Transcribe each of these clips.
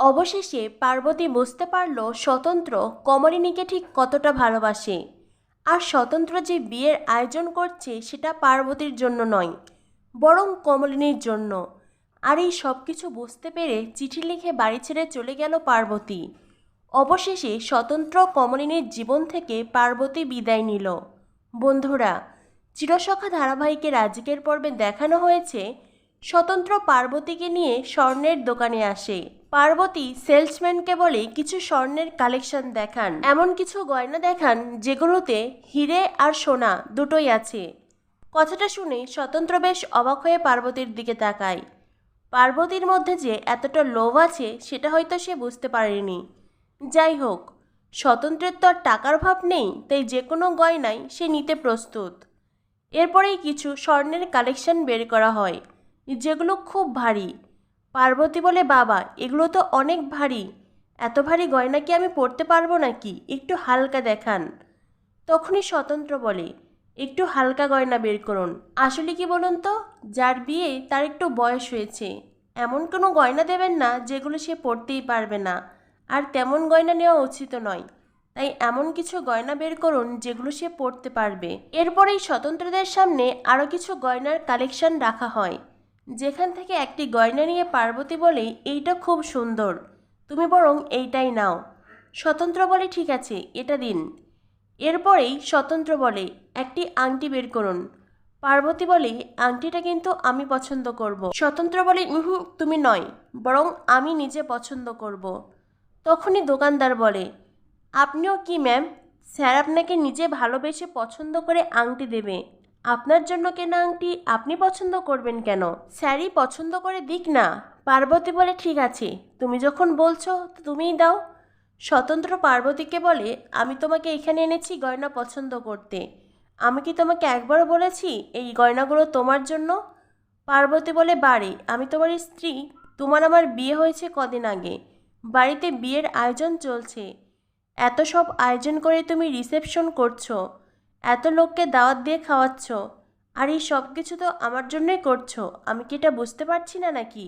অবশেষে পার্বতী বুঝতে পারল স্বতন্ত্র কমলিনীকে ঠিক কতটা ভালোবাসে। আর স্বতন্ত্র যে বিয়ের আয়োজন করছে সেটা পার্বতীর জন্য নয়, বরং কমলিনীর জন্য। আর এই সব কিছু বুঝতে পেরে চিঠি লিখে বাড়ি ছেড়ে চলে গেল পার্বতী। অবশেষে স্বতন্ত্র কমলিনীর জীবন থেকে পার্বতী বিদায় নিল। বন্ধুরা, চিরসখা ধারাবাহিকের আজকের পর্বে দেখানো হয়েছে স্বতন্ত্র পার্বতীকে নিয়ে স্বর্ণের দোকানে আসে। পার্বতী সেলসম্যানকে বলে কিছু স্বর্ণের কালেকশন দেখান। এমন কিছু গয়না দেখান, যেগুলোতে হিরে আর সোনা দুটোই আছে। কথাটা শুনে স্বতন্ত্র বেশ অবাক হয়ে পার্বতীর দিকে তাকায়। পার্বতীর মধ্যে যে এতটা লোভ আছে, সেটা হয়তো সে বুঝতে পারেনি। যাই হোক, স্বতন্ত্রের তো আর টাকার ভাব নেই, তাই যে কোনো গয়নাই সে নিতে প্রস্তুত। এরপরেই কিছু স্বর্ণের কালেকশন বের করা হয়। যেগুলো খুব ভারী। পার্বতী বলে, বাবা, এগুলো তো অনেক ভারী। এত ভারী গয়না কি আমি পরতে পারব নাকি? একটু হালকা দেখান। তখনই স্বতন্ত্র বলে, একটু হালকা গয়না বের করুন। আসলে কি বলুন তো, যার বিয়ে তার একটু বয়স হয়েছে। এমন কোনো গয়না দেবেন না যেগুলো সে পরতেই পারবে না। আর তেমন গয়না নেওয়া উচিত নয়। তাই এমন কিছু গয়না বের করুন যেগুলো সে পরতে পারবে। এরপরেই স্বতন্ত্রদের সামনে আরও কিছু গয়নার কালেকশন রাখা হয়। যেখান থেকে একটি গয়না নিয়ে পার্বতী বলে, এইটা খুব সুন্দর। তুমি বরং এইটাই নাও। স্বতন্ত্র বলে ঠিক আছে, এটা দিন। এরপরেই স্বতন্ত্র বলে, একটি আংটি বের করুন। পার্বতী বলে, আংটিটা কিন্তু আমি পছন্দ করব। স্বতন্ত্র বলে তুমি নয়, বরং আমি নিজে পছন্দ করব। তখনই দোকানদার বলে, আপনিও কি, ম্যাম? স্যার আপনাকে নিজে ভালোবেসে পছন্দ করে আংটি দেবে। আপনার জন্য কেনা, আংটি? আপনি পছন্দ করবেন কেন? স্যারই পছন্দ করে দিক না। পার্বতী বলে, ঠিক আছে, তুমি যখন বলছো, তো তুমিই দাও। স্বতন্ত্র পার্বতীকে বলে, আমি তোমাকে এখানে এনেছি গয়না পছন্দ করতে। আমি কি তোমাকে একবারও বলেছি এই গয়নাগুলো তোমার জন্য? পার্বতী বলে বাড়ি আমি তোমার স্ত্রী। তোমার আমার বিয়ে হয়েছে কদিন আগে। বাড়িতে বিয়ের আয়োজন চলছে। এত সব আয়োজন করে তুমি রিসেপশন করছ। এত লোককে দাওয়াত দিয়ে খাওয়াচ্ছ, আর এই সব কিছু তো আমার জন্যই করছ, আমি কি এটা বুঝতে পারছি না নাকি?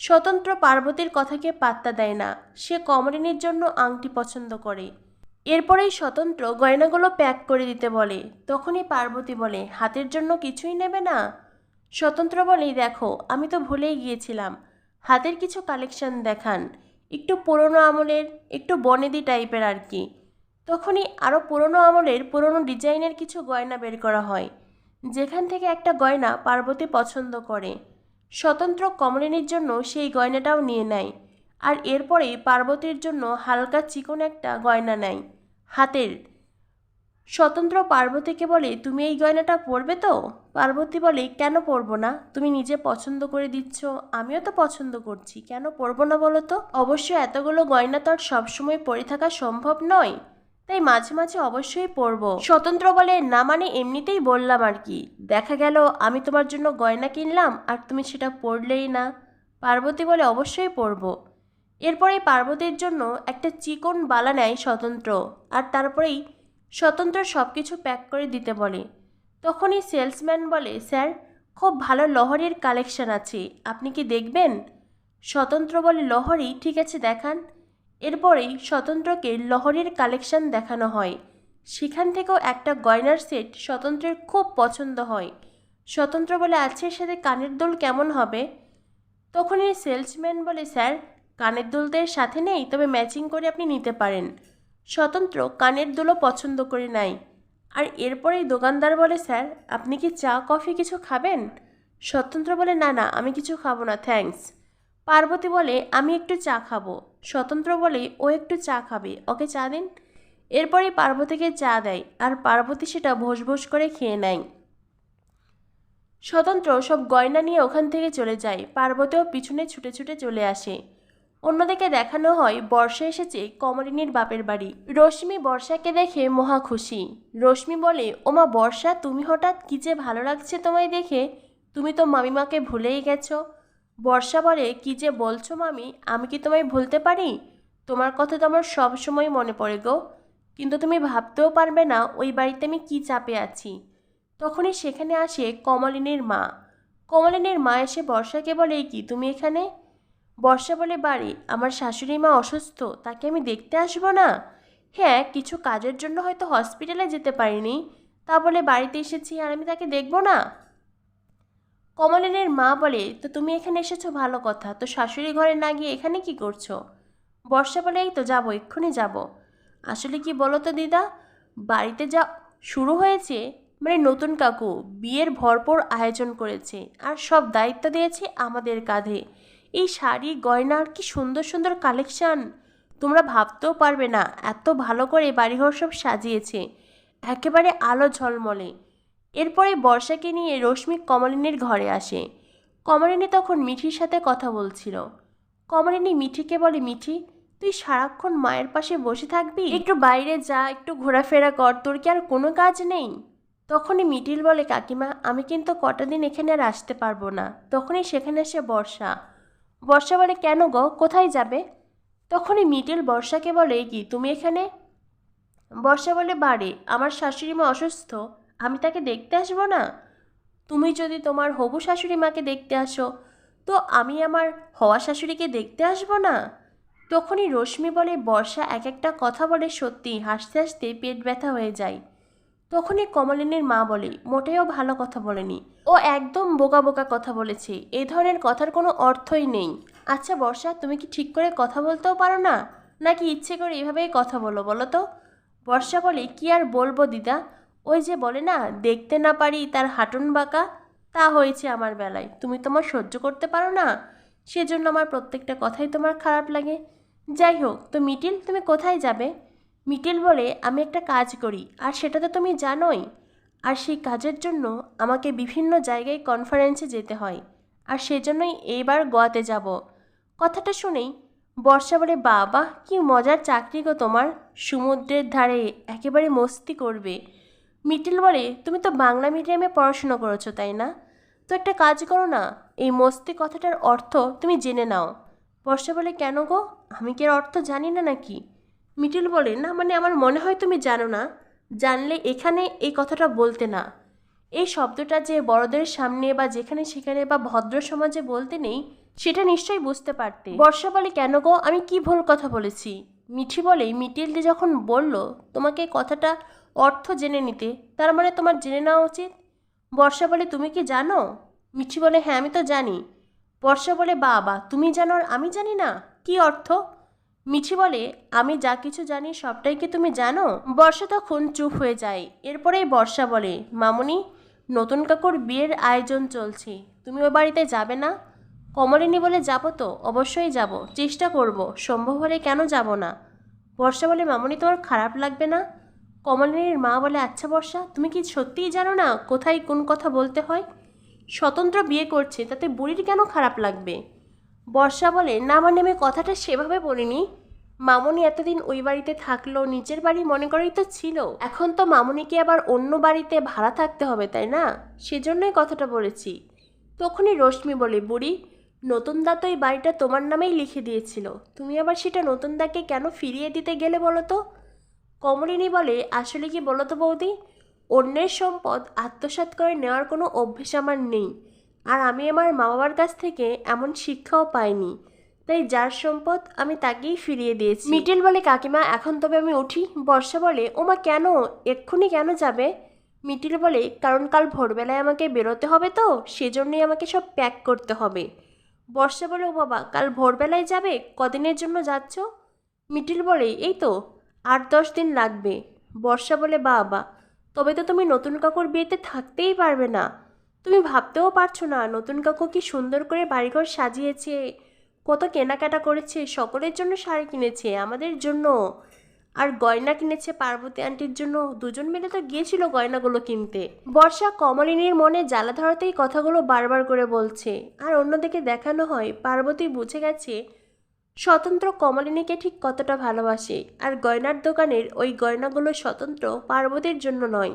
স্বতন্ত্র পার্বতীর কথাকে পাত্তা দেয় না, সে কমলিনীর জন্য আংটি পছন্দ করে। এরপরেই স্বতন্ত্র গয়নাগুলো প্যাক করে দিতে বলে, তখনই পার্বতী বলে, হাতের জন্য কিছুই নেবে না? স্বতন্ত্র বলেই দেখো, আমি তো ভুলেই গিয়েছিলাম, হাতের কিছু কালেকশন দেখান, একটু পুরনো আমলের, একটু বনেদি টাইপের আর কি। তখনই আরও পুরনো আমলের পুরনো ডিজাইনের কিছু গয়না বের করা হয়, যেখান থেকে একটা গয়না পার্বতী পছন্দ করে। স্বতন্ত্র কমলিনীর জন্য সেই গয়নাটাও নিয়ে নেয়, আর এরপরেই পার্বতীর জন্য হালকা চিকন একটা গয়না নেয়। হাতের, স্বতন্ত্র পার্বতীকে বলে, তুমি এই গয়নাটা পরবে তো? পার্বতী বলে, কেন পরবো না? তুমি নিজে পছন্দ করে দিচ্ছ, আমিও তো পছন্দ করছি, কেন পরবো না বলো তো? অবশ্য এতগুলো গয়না তো আর সবসময় পরে থাকা সম্ভব নয়। তাই মাঝে মাঝে অবশ্যই পরবো স্বতন্ত্র বলে না মানে এমনিতেই বললাম আর কি। দেখা গেল আমি তোমার জন্য গয়না কিনলাম আর তুমি সেটা পরলেই না। পার্বতী বলে অবশ্যই পরবো এরপরেই পার্বতীর জন্য একটা চিকন বালা নেয় স্বতন্ত্র আর তারপরেই স্বতন্ত্র সব কিছু প্যাক করে দিতে বলে। তখনই সেলসম্যান বলে, স্যার, খুব ভালো লহরির কালেকশন আছে। আপনি কি দেখবেন? স্বতন্ত্র বলে, লহরি, ঠিক আছে, দেখান। এরপরেই স্বতন্ত্রকে লহরির কালেকশন দেখানো হয়। সেখান থেকেও একটা গয়নার সেট স্বতন্ত্রের খুব পছন্দ হয়। স্বতন্ত্র বলে আছে সাথে কানের দুল কেমন হবে? তখনই সেলসম্যান বলে, স্যার, কানের দুলদের সাথে নেই, তবে ম্যাচিং করে আপনি নিতে পারেন। স্বতন্ত্র কানের দুলও পছন্দ করে নাই আর এরপরেই দোকানদার বলে, স্যার, আপনি কি চা, কফি কিছু খাবেন? স্বতন্ত্র বলে, না না, আমি কিছু খাব না, থ্যাঙ্কস। পার্বতী বলে, আমি একটু চা খাব। স্বতন্ত্র বলে, ও একটু চা খাবে, ওকে চা দিন। এরপরেই পার্বতীকে চা দেয়, আর পার্বতী সেটা ভোস করে খেয়ে নেয়। স্বতন্ত্র সব গয়না নিয়ে ওখান থেকে চলে যায়, পার্বতীও পিছনে ছুটে ছুটে চলে আসে। অন্যদিকে দেখানো হয়, বর্ষা এসেছে, কমলিনীর বাপের বাড়ি। রশ্মি বর্ষাকে দেখে মহা খুশি। রশ্মি বলে ওমা বর্ষা, তুমি হঠাৎ কী যে ভালো লাগছে তোমায় দেখে? তুমি তো মামিমাকে ভুলেই গেছো। বর্ষা বলে, কী যে বলছো মামি? আমি কি তোমায় ভুলতে পারি? তোমার কথা তো আমার সব সময় মনে পড়ে গো। কিন্তু তুমি ভাবতেও পারবে না ওই বাড়িতে আমি কী চাপে আছি। তখনই সেখানে আসে কমলিনীর মা। কমলিনীর মা এসে বর্ষাকে বলে, কি তুমি এখানে? বর্ষা বলে, বাড়ি, আমার শাশুড়ি মা অসুস্থ, তাকে আমি দেখতে আসব না? হ্যাঁ কিছু কাজের জন্য হয়তো হসপিটালে যেতে পারিনি। তা বলে, বাড়িতে এসেছি আর আমি তাকে দেখব না? কমলিনের মা বলে, তো তুমি এখানে এসেছ, ভালো কথা। তো শাশুড়ি ঘরে না গিয়ে এখানে কি করছ? বর্ষা বলে, এই তো যাব, এক্ষুনি যাব। আসলে কি বলো তো দিদা? বাড়িতে যা শুরু হয়েছে মানে নতুন কাকু বিয়ের ভরপুর আয়োজন করেছে আর সব দায়িত্ব দিয়েছে আমাদের কাঁধে। এই শাড়ি গয়নার কি সুন্দর সুন্দর কালেকশন, তোমরা ভাবতেও পারবে না, এত ভালো করে বাড়িঘর সব সাজিয়েছে। একেবারে আলো ঝলমলে। এরপরে বর্ষাকে নিয়ে রশ্মি কমলিনীর ঘরে আসে। কমলিনী তখন মিঠির সাথে কথা বলছিল। কমলিনী, মিঠিকে বলে, মিঠি, তুই সারাক্ষণ মায়ের পাশে বসে থাকবি? একটু বাইরে যা, একটু ঘোরাফেরা কর, তোর কি আর কোনো কাজ নেই? তখনই মিটিল বলে, কাকিমা, আমি কিন্তু কটা দিন এখানে আর আসতে পারব না। তখনই সেখানে এসে বর্ষা। বর্ষা বলে, কেন গো? কোথায় যাবে? তখনই মিটিল বর্ষাকে বলে কি, তুমি এখানে? বর্ষা বলে, বাড়ি। আমার শাশুড়ি মা অসুস্থ। আমি তাকে দেখতে আসব না? তুমি যদি তোমার হবু শাশুড়ি মাকে দেখতে আসো, তো আমি আমার হওয়া শাশুড়িকে দেখতে আসব না? তখনই রশ্মি বলে, বর্ষা এক একটা কথা বলে সত্যি হাসতে হাসতে পেট ব্যথা হয়ে যায়। তখনই কমলিনীর মা বলে, মোটেও ভালো কথা বলেনি। ও একদম বোকা বোকা কথা বলেছে, এ ধরনের কথার কোনো অর্থই নেই। আচ্ছা বর্ষা, তুমি কি ঠিক করে কথা বলতেও পারো না? নাকি ইচ্ছে করে এভাবেই কথা বলো বলো তো? বর্ষা বলে, কি আর বলব দিদা? ওই যে বলে না, দেখতে না পারি তার হাঁটুন বাঁকা তা হয়েছে আমার বেলায়। তুমি তোমার সহ্য করতে পারো না? সেজন্য আমার প্রত্যেকটা কথাই তোমার খারাপ লাগে। যাই হোক, তো মিটিল, তুমি কোথায় যাবে? মিটিল বলে, আমি একটা কাজ করি, আর সেটা তো তুমি জানোই। আর সেই কাজের জন্য আমাকে বিভিন্ন জায়গায় কনফারেন্সে যেতে হয়। আর সেজন্যই এইবার গোয়াতে যাব। কথাটা শুনেই বর্ষা বলে, বাবা, কি মজার চাকরি গো তোমার। সমুদ্রের ধারে একেবারে মস্তি করবে। মিটিল বলে, তুমি তো বাংলা মিডিয়ামে পড়াশোনা করেছ, তাই না? তো একটা কাজ করো না, এই মস্তি কথাটার অর্থ তুমি জেনে নাও। বর্ষা বলে, কেন গো? আমি কি এর অর্থ জানি না নাকি? মিটিল বলে, না মানে আমার মনে হয় তুমি জানো না। জানলে এখানে এই কথাটা বলতে না। এই শব্দটা যে বড়দের সামনে বা যেখানে সেখানে বা ভদ্র সমাজে বলতে নেই, সেটা নিশ্চয়ই বুঝতে পারতে। বর্ষা বলে, কেন গো? আমি কি ভুল কথা বলেছি? মিঠি বলে মিটিলদি যখন বলল, তোমাকে কথাটা অর্থ জেনে নিতে। তার মানে তোমার জেনে নেওয়া উচিত? বর্ষা বলে তুমি কি জানো? মিঠি বলে হ্যাঁ আমি তো জানি। বর্ষা বলে, বাবা, তুমি জানো আর আমি জানি না? কি অর্থ? মিঠি বলে, আমি যা কিছু জানি সবটাই কি তুমি জানো? বর্ষা তখন চুপ হয়ে যায়। এরপরেই বর্ষা বলে, মামুনি, নতুন কাকুর বিয়ের আয়োজন চলছে। তুমি ওই বাড়িতে যাবে না? কমলিনী বলে, যাব তো, অবশ্যই যাব। চেষ্টা করব। সম্ভব হলে কেন যাব না? বর্ষা বলে, মামুনি, তোমার খারাপ লাগবে না? কমলিনীর মা বলে আচ্ছা বর্ষা, তুমি কি সত্যিই জানো না কোথায় কোন কথা বলতে হয়? স্বতন্ত্র বিয়ে করছে, তাতে বুড়ির কেন খারাপ লাগবে? বর্ষা বলে, না মানে আমি কথাটা সেভাবে বলিনি। মামনি এতদিন ওই বাড়িতে থাকল, নিজের বাড়ি মনে করেই তো ছিল। এখন তো মামনিকে আবার অন্য বাড়িতে ভাড়া থাকতে হবে, তাই না? সেজন্যই কথাটা বলেছি। তখনই রশ্মি বলে, বুড়ি, নতুন দা তো এই বাড়িটা তোমার নামেই লিখে দিয়েছিল। তুমি আবার সেটা নতুন দাকে কেন ফিরিয়ে দিতে গেলে বলো তো? কমলিনী বলে, আসলে কি বলো তো বৌদি? অন্যের সম্পদ আত্মসাৎ করে নেওয়ার কোনো অভ্যেস আমার নেই। আর আমি আমার মা বাবার কাছ থেকে এমন শিক্ষাও পাইনি। তাই যার সম্পদ আমি তাকেই ফিরিয়ে দিয়েছি। মিটেল বলে, কাকিমা, এখন তবে আমি উঠি। বর্ষা বলে ওমা কেন? এক্ষুনি কেন যাবে? মিটিল বলে, কারণ কাল ভোরবেলায় আমাকে বেরোতে হবে তো, সেজন্যই আমাকে সব প্যাক করতে হবে। বর্ষা বলে, ও বাবা, কাল ভোরবেলায় যাবে? কদিনের জন্য যাচ্ছ? মিটিল বলে, এই তো। আট দশ দিন লাগবে। বর্ষা বলে, বাবা, তবে তো তুমি নতুন কাকুর বিয়েতে থাকতেই পারবে না। তুমি ভাবতেও পারছ না, নতুন কাকু কি সুন্দর করে বাড়িঘর সাজিয়েছে, কত কেনাকাটা করেছে, সকলের জন্য শাড়ি কিনেছে, আমাদের জন্য। আর গয়না কিনেছে পার্বতী আন্টির জন্য, দুজন মিলে তো গিয়েছিল গয়নাগুলো কিনতে। বর্ষা কমলিনীর মনে জ্বালা ধরাতেই কথাগুলো বারবার করে বলছে। আর অন্যদিকে দেখানো হয়, পার্বতী বুঝে গেছে স্বতন্ত্র কমলিনীকে ঠিক কতটা ভালোবাসে আর গয়নার দোকানের ওই গয়নাগুলো স্বতন্ত্র পার্বতীর জন্য নয়,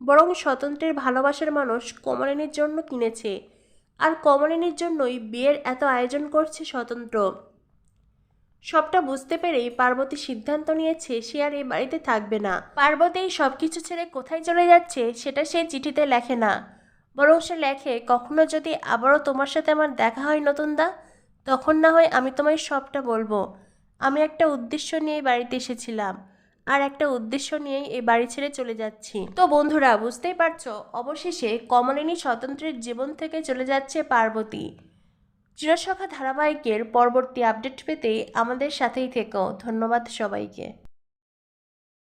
বরং স্বতন্ত্রের ভালোবাসার মানুষ কমলিনীর জন্য কিনেছে। আর কমলিনীর জন্যই বিয়ের এত আয়োজন করছে স্বতন্ত্র। সবটা বুঝতে পেরেই পার্বতী সিদ্ধান্ত নিয়েছে সে আর এই বাড়িতে থাকবে না। পার্বতী সব কিছু ছেড়ে কোথায় চলে যাচ্ছে সেটা সে চিঠিতে লেখে না, বরং সে লেখে, কখনো যদি আবারও তোমার সাথে আমার দেখা হয় নতুন দা? তখন না হয় আমি তোমায় সবটা বলব। আমি একটা উদ্দেশ্য নিয়ে বাড়িতে এসেছিলাম আর একটা উদ্দেশ্য নিয়েই এই বাড়ি ছেড়ে চলে যাচ্ছি। তো বন্ধুরা, বুঝতেই পারছ, অবশেষে কমলিনী স্বতন্ত্রের জীবন থেকে চলে যাচ্ছে পার্বতী। চিরসখা ধারাবাহিকের পরবর্তী আপডেট পেতে আমাদের সাথেই থেকো। ধন্যবাদ সবাইকে।